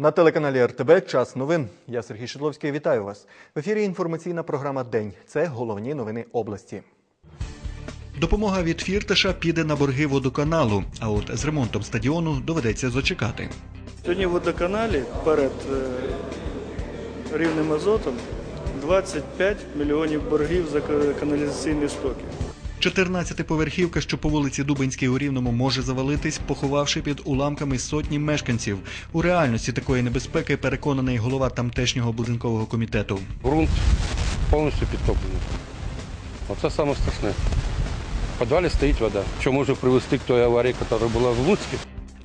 На телеканалі РТБ час новин. Я Сергій Шедловський. Вітаю вас. В ефірі інформаційна програма День. Це головні новини області. Допомога від Фірташа піде на борги водоканалу. А от з ремонтом стадіону доведеться зачекати. Сьогодні в водоканалі перед е, рівнем азотом 25 мільйонів боргів за каналізаційні стоки. 14-поверхівка, що по вулиці Дубинській у Рівному може завалитись, поховавши під уламками сотні мешканців. У реальності такої небезпеки переконаний голова тамтешнього будинкового комітету. Грунт повністю підтоплений. Оце саме страшне. В підвалі стоїть вода. Що може привести к той аварії, яка була в Луцьку?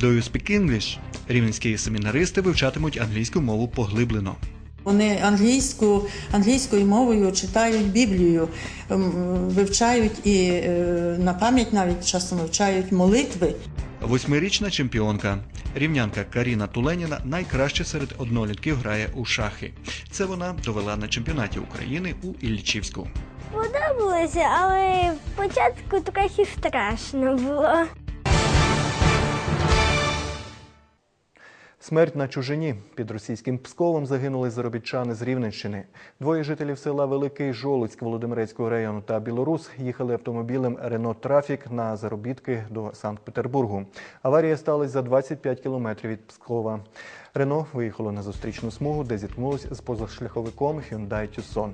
Do you speak English? Рівненські семінаристи вивчатимуть англійську мову поглиблено. Вони англійську, англійською мовою читають Біблію, ем, вивчають і е, на пам'ять навіть часом вивчають молитви. Восьмирічна чемпіонка. Рівнянка Каріна Туленіна найкраще серед однолітків грає у шахи. Це вона довела на чемпіонаті України у Іллічівську. Подобалося, але спочатку трохи страшно було. Смерть на чужині під російським Псковом загинули заробітчани з Рівненщини. Двоє жителів села Великий Жолуцьк Володимирецького району та Білорус їхали автомобілем Рено Трафік на заробітки до Санкт-Петербургу. Аварія сталася за 25 кілометрів від Пскова. Рено виїхало на зустрічну смугу, де зіткнулось з позашляховиком Hyundai Tucson.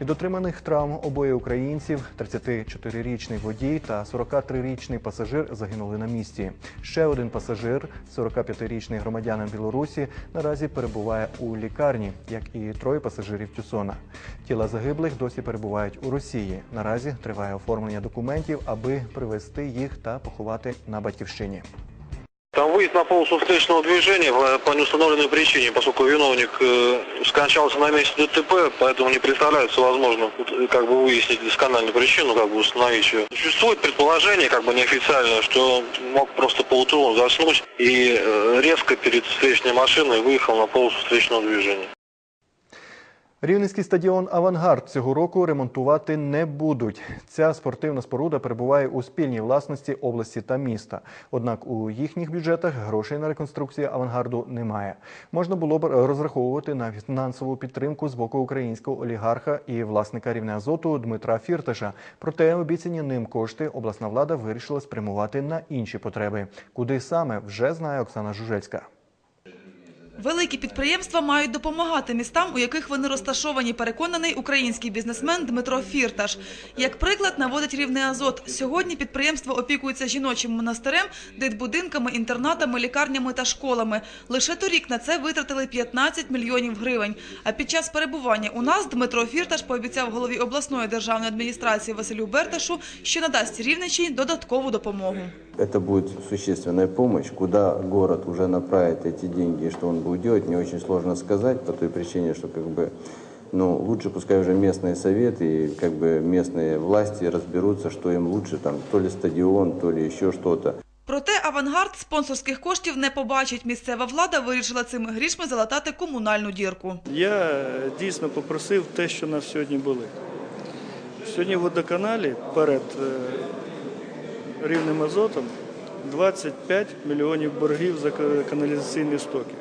Від отриманих травм обоє українців, 34-річний водій та 43-річний пасажир загинули на місці. Ще один пасажир, 45-річний громадянин Білорусі, наразі перебуває у лікарні, як і троє пасажирів Тюсона. Тіла загиблих досі перебувають у Росії. Наразі триває оформлення документів, аби привезти їх та поховати на батьківщині. Там выезд на полосу встречного движения по- неустановленной причине, поскольку виновник э, скончался на месте ДТП, поэтому не представляется возможным э, как бы выяснить доскональную причину, как бы установить ее. Существует предположение, как бы неофициальное, что мог просто полутрум заснуть и э, резко перед встречной машиной выехал на полосу встречного движения. Рівненський стадіон Авангард цього року ремонтувати не будуть. Ця спортивна споруда перебуває у спільній власності області та міста. Однак у їхніх бюджетах грошей на реконструкцію авангарду немає. Можна було б розраховувати на фінансову підтримку з боку українського олігарха і власника рівня азоту Дмитра Фірташа. Проте обіцяні ним кошти обласна влада вирішила спрямувати на інші потреби. Куди саме вже знає Оксана Жужельська. Великі підприємства мають допомагати містам, у яких вони розташовані, переконаний український бізнесмен Дмитро Фірташ. Як приклад наводить рівний азот. Сьогодні підприємство опікується жіночим монастирем, дитбудинками, інтернатами, лікарнями та школами. Лише торік на це витратили 15 мільйонів гривень. А під час перебування у нас Дмитро Фірташ пообіцяв голові обласної державної адміністрації Василю Берташу, що надасть Рівненщині додаткову допомогу. Это будет существенная помощь. Куда город уже направит эти деньги и что он будет делать, не очень сложно сказать по той причине, что как бы ну, лучше пускай уже местные советы и как бы местные власти разберутся, что им лучше, там, то ли стадион, то ли еще что-то. Проте авангард спонсорських коштів не побачить. Місцева влада вирішила цими грішми залатати комунальну дірку. Я е, дійсно попросив те, що нас сьогодні були. Сьогодні в водоканалі перед е, рівнем азотом 25 мільйонів боргів за ка- каналізаційні стоки.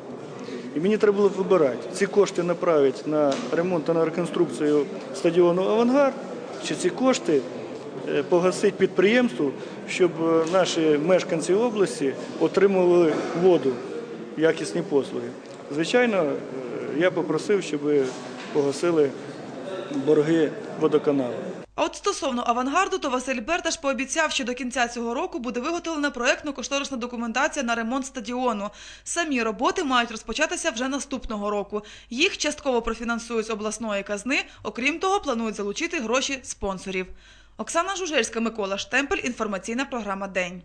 І мені треба було вибирати, ці кошти направити на ремонт та на реконструкцію стадіону Авангард, чи ці кошти е, погасити підприємству, щоб е, наші мешканці області отримували воду, якісні послуги. Звичайно, е, я попросив, щоб погасили борги водоканалу. А от стосовно авангарду, то Василь Берташ пообіцяв, що до кінця цього року буде виготовлена проектно-кошторисна документація на ремонт стадіону. Самі роботи мають розпочатися вже наступного року. Їх частково профінансують з обласної казни. Окрім того, планують залучити гроші спонсорів. Оксана Жужельська, Микола Штемпель. Інформаційна програма День.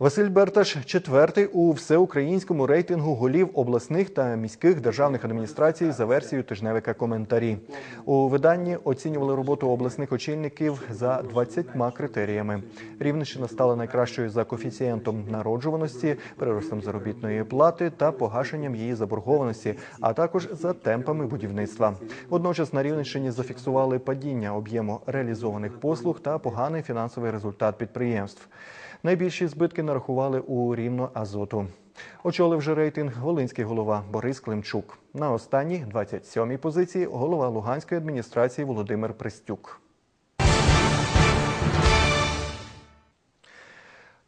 Василь Берташ четвертий у всеукраїнському рейтингу голів обласних та міських державних адміністрацій за версією тижневика коментарі. У виданні оцінювали роботу обласних очільників за 20 критеріями. Рівненщина стала найкращою за коефіцієнтом народжуваності, приростом заробітної плати та погашенням її заборгованості, а також за темпами будівництва. Водночас на Рівненщині зафіксували падіння об'єму реалізованих послуг та поганий фінансовий результат підприємств. Найбільші збитки нарахували у рівно азоту. Очолив же рейтинг волинський голова Борис Климчук. На останній 27-й позиції голова Луганської адміністрації Володимир Пристюк.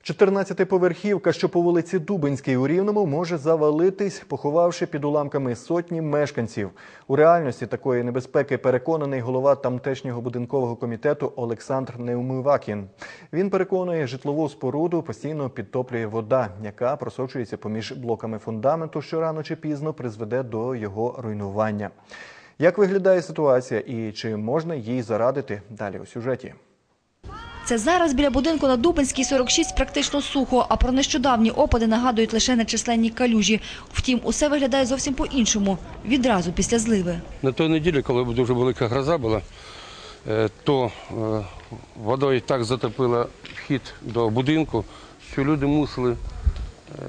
14-поверхівка, що по вулиці Дубинській у Рівному, може завалитись, поховавши під уламками сотні мешканців. У реальності такої небезпеки переконаний голова тамтешнього будинкового комітету Олександр Неумивакін. Він переконує, житлову споруду постійно підтоплює вода, яка просочується поміж блоками фундаменту, що рано чи пізно призведе до його руйнування. Як виглядає ситуація і чи можна їй зарадити? Далі у сюжеті. Це зараз біля будинку на Дубинській 46 практично сухо, а про нещодавні опади нагадують лише нечисленні калюжі. Втім, усе виглядає зовсім по-іншому, відразу після зливи. На той неділі, коли дуже велика гроза була, е, то е, водою так затопила вхід до будинку, що люди мусили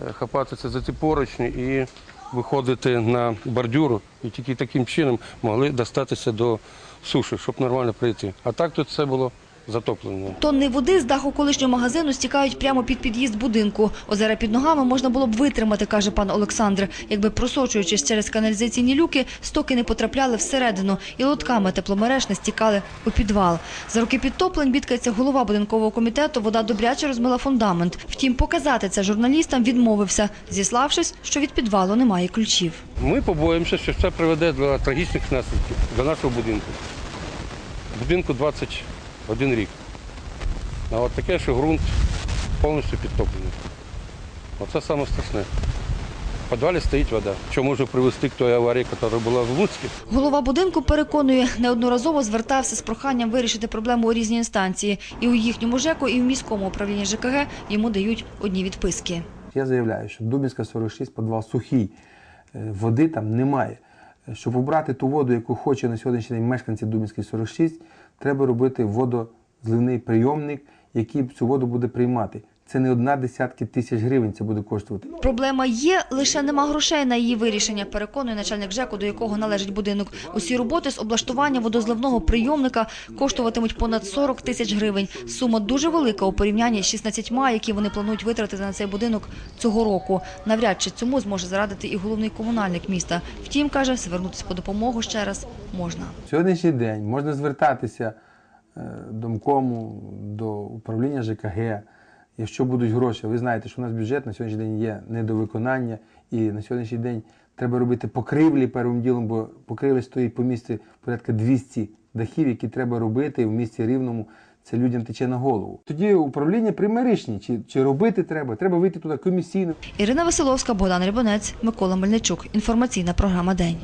е, хапатися за ці поручні і виходити на бордюру, і тільки таким чином могли достатися до суші, щоб нормально прийти. А так тут все було затоплено. Тонни води з даху колишнього магазину стікають прямо під під'їзд будинку. Озера під ногами можна було б витримати, каже пан Олександр. Якби просочуючись через каналізаційні люки, стоки не потрапляли всередину і лотками тепломереж не стікали у підвал. За роки підтоплень бідкається голова будинкового комітету, вода добряче розмила фундамент. Втім, показати це журналістам відмовився, зіславшись, що від підвалу немає ключів. Ми побоїмося, що це приведе до трагічних наслідків до нашого будинку. Будинку 21 рік. А от таке, що ґрунт повністю підтоплений. Оце саме страшне. В підвалі стоїть вода, що може привести к той аварії, яка була в Луцьку. Голова будинку переконує, неодноразово звертався з проханням вирішити проблему у різні інстанції. І у їхньому ЖЕКу, і в міському управлінні ЖКГ йому дають одні відписки. Я заявляю, що Дубінська 46 підвал сухий, е, води там немає. Е, Щоб убрати ту воду, яку хоче на сьогоднішній день мешканці Дубінської 46, треба робити водозливний прийомник, який цю воду буде приймати. Це не одна десятки тисяч гривень це буде коштувати. Проблема є, лише нема грошей на її вирішення, переконує начальник ЖЕКу, до якого належить будинок. Усі роботи з облаштування водозливного прийомника коштуватимуть понад 40 тисяч гривень. Сума дуже велика у порівнянні з 16, які вони планують витратити на цей будинок цього року. Навряд чи цьому зможе зарадити і головний комунальник міста. Втім, каже, звернутися по допомогу ще раз можна. Сьогоднішній день можна звертатися е, до МКОМу, до управління ЖКГ. Якщо будуть гроші, ви знаєте, що у нас бюджет на сьогоднішній день є недовиконання, і на сьогоднішній день треба робити покривлі первим ділом, бо покривлі стоїть по місті порядка 200 дахів, які треба робити в місті Рівному. Це людям тече на голову. Тоді управління прийме рішення, чи, чи робити треба, треба вийти туди комісійно. Ірина Василовська, Богдан Рибонець, Микола Мельничук. Інформаційна програма День.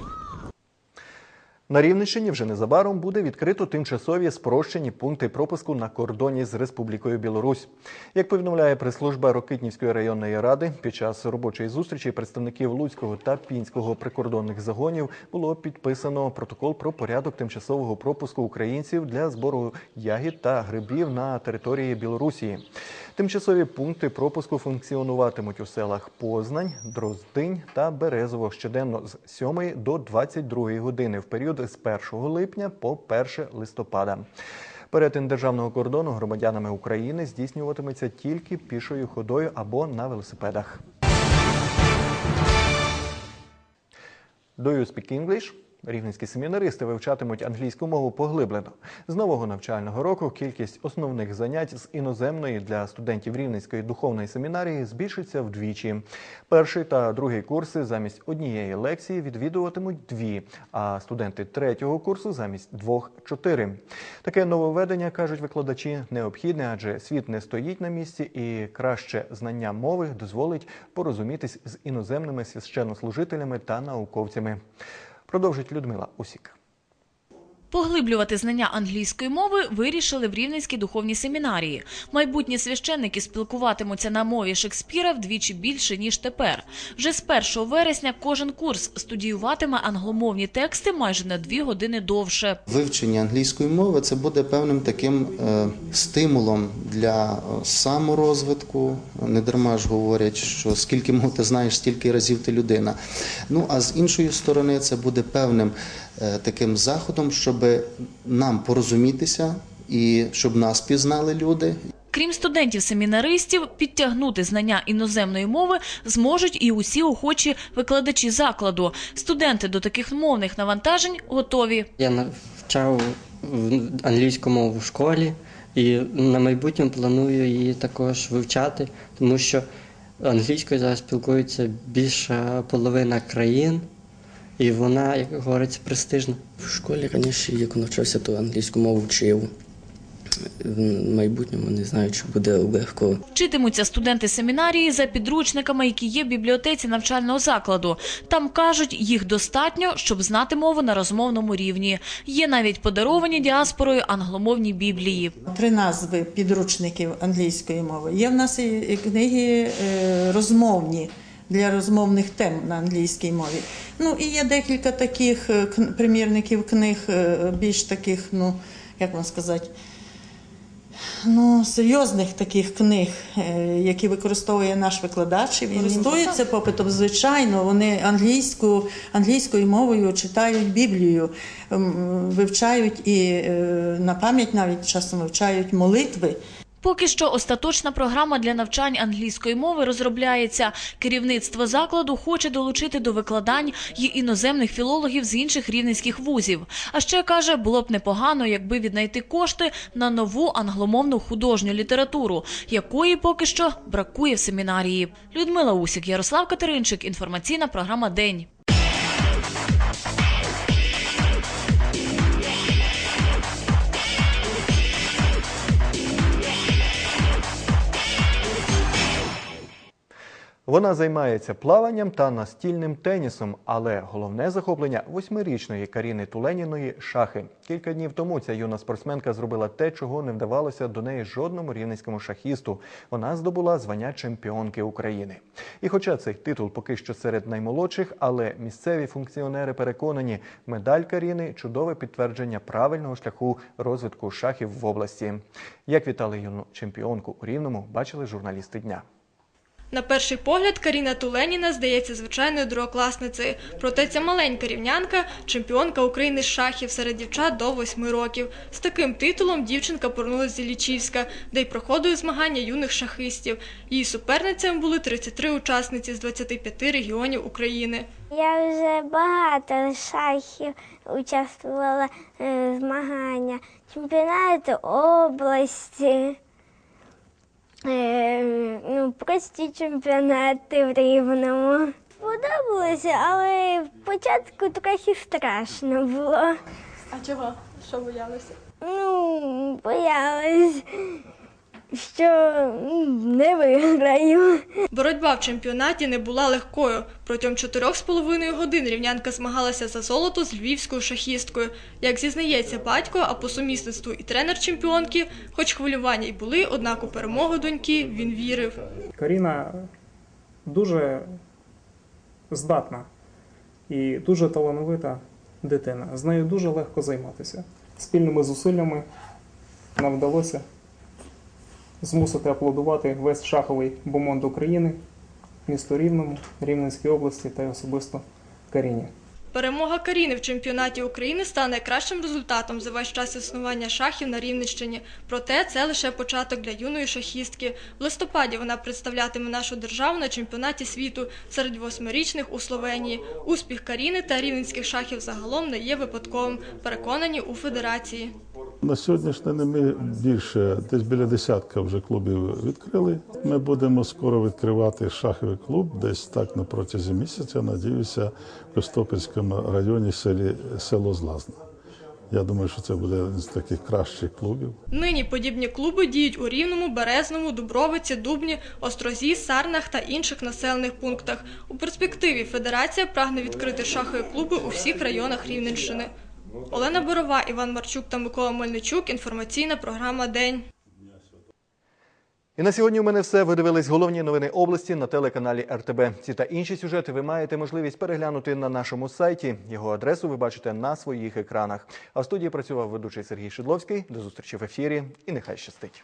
На Рівненщині вже незабаром буде відкрито тимчасові спрощені пункти пропуску на кордоні з Республікою Білорусь. Як повідомляє прес-служба Рокитнівської районної ради, під час робочої зустрічі представників Луцького та Пінського прикордонних загонів було підписано протокол про порядок тимчасового пропуску українців для збору ягід та грибів на території Білорусі. Тимчасові пункти пропуску функціонуватимуть у селах Познань, Дроздинь та Березово щоденно з 7 до 22 години в період з 1 липня по 1 листопада. Перетин державного кордону громадянами України здійснюватиметься тільки пішою ходою або на велосипедах. Do you speak English? Рівненські семінаристи вивчатимуть англійську мову поглиблено. З нового навчального року кількість основних занять з іноземної для студентів Рівненської духовної семінарії збільшиться вдвічі. Перший та другий курси замість однієї лекції відвідуватимуть дві, а студенти третього курсу замість двох чотири. Таке нововведення, кажуть викладачі, необхідне, адже світ не стоїть на місці, і краще знання мови дозволить порозумітись з іноземними священнослужителями та науковцями. Продовжить Людмила Усік. Поглиблювати знання англійської мови вирішили в Рівненській духовній семінарії. Майбутні священники спілкуватимуться на мові Шекспіра вдвічі більше, ніж тепер. Вже з 1 вересня кожен курс студіюватиме англомовні тексти майже на дві години довше. Вивчення англійської мови це буде певним таким е, стимулом для е, саморозвитку. Не дарма ж говорять, що скільки мов ти знаєш, стільки разів ти людина. Ну а з іншої сторони, це буде певним таким заходом, щоб нам порозумітися і щоб нас пізнали люди. Крім студентів-семінаристів, підтягнути знання іноземної мови зможуть і усі охочі викладачі закладу. Студенти до таких мовних навантажень готові. Я навчав в- англійську мову в школі і на майбутнє планую її також вивчати, тому що англійською зараз спілкується більша половина країн, і вона, як говориться, престижна. В школі раніше, як навчався, то англійську мову вчив. В майбутньому не знаю, чи буде легко. Вчитимуться студенти семінарії за підручниками, які є в бібліотеці навчального закладу. Там кажуть, їх достатньо, щоб знати мову на розмовному рівні. Є навіть подаровані діаспорою англомовні біблії. Три назви підручників англійської мови. Є в нас і книги е, розмовні для розмовних тем на англійській мові. Ну і є декілька таких е, примірників книг, е, більш таких, ну як вам сказати. Ну, серйозних таких книг, е, які використовує наш викладач, він користується попитом. Звичайно, вони англійську, англійською мовою читають Біблію, вивчають і на пам'ять навіть часом вивчають молитви. Поки що остаточна програма для навчань англійської мови розробляється. Керівництво закладу хоче долучити до викладань й іноземних філологів з інших рівненських вузів. А ще каже, було б непогано, якби віднайти кошти на нову англомовну художню літературу, якої поки що бракує в семінарії. Людмила Усік, Ярослав Катеринчик. Інформаційна програма День. Вона займається плаванням та настільним тенісом, але головне захоплення восьмирічної Каріни Туленіної шахи. Кілька днів тому ця юна спортсменка зробила те, чого не вдавалося до неї жодному рівненському шахісту. Вона здобула звання чемпіонки України. І хоча цей титул поки що серед наймолодших, але місцеві функціонери переконані, медаль Каріни чудове підтвердження правильного шляху розвитку шахів в області. Як вітали юну чемпіонку у Рівному, бачили журналісти дня. На перший погляд Каріна Туленіна здається звичайною другокласницею. Проте ця маленька рівнянка – чемпіонка України з шахів серед дівчат до 8 років. З таким титулом дівчинка повернулася з Іллічівська, де й проходили змагання юних шахистів. Її суперницями були 33 учасниці з 25 регіонів України. Я вже багато шахів участвувала е, в змагання, чемпіонати області, ну, прості чемпіонати в Рівному. Подобалося, але спочатку трохи страшно було. А чого? Що боялися? Ну, боялась, що не виграю. Боротьба в чемпіонаті не була легкою. Протягом чотирьох з половиною годин рівнянка змагалася за золото з львівською шахісткою. Як зізнається батько, а по сумісництву і тренер чемпіонки, хоч хвилювання й були, однак у перемогу доньки він вірив. Каріна дуже здатна і дуже талановита дитина. З нею дуже легко займатися. Спільними зусиллями нам вдалося змусити аплодувати весь шаховий бомонд України, місто Рівному, Рівненській області та й особисто Каріні. Перемога Каріни в чемпіонаті України стане найкращим результатом за весь час існування шахів на Рівненщині. Проте це лише початок для юної шахістки. В листопаді вона представлятиме нашу державу на чемпіонаті світу серед восьмирічних у Словенії. Успіх Каріни та рівненських шахів загалом не є випадковим, переконані у федерації. На сьогоднішній день ми більше, десь біля десятка вже клубів відкрили. Ми будемо скоро відкривати шаховий клуб, десь так на протязі місяця, надіюся, в Костопільському районі селі село Злазна. Я думаю, що це буде з таких кращих клубів. Нині подібні клуби діють у Рівному, Березному, Дубровиці, Дубні, Острозі, Сарнах та інших населених пунктах. У перспективі федерація прагне відкрити шахові клуби у всіх районах Рівненщини. Олена Борова, Іван Марчук та Микола Мельничук. Інформаційна програма День. І на сьогодні у мене все. Ви дивились головні новини області на телеканалі РТБ. Ці та інші сюжети ви маєте можливість переглянути на нашому сайті. Його адресу ви бачите на своїх екранах. А в студії працював ведучий Сергій Шидловський. До зустрічі в ефірі і нехай щастить.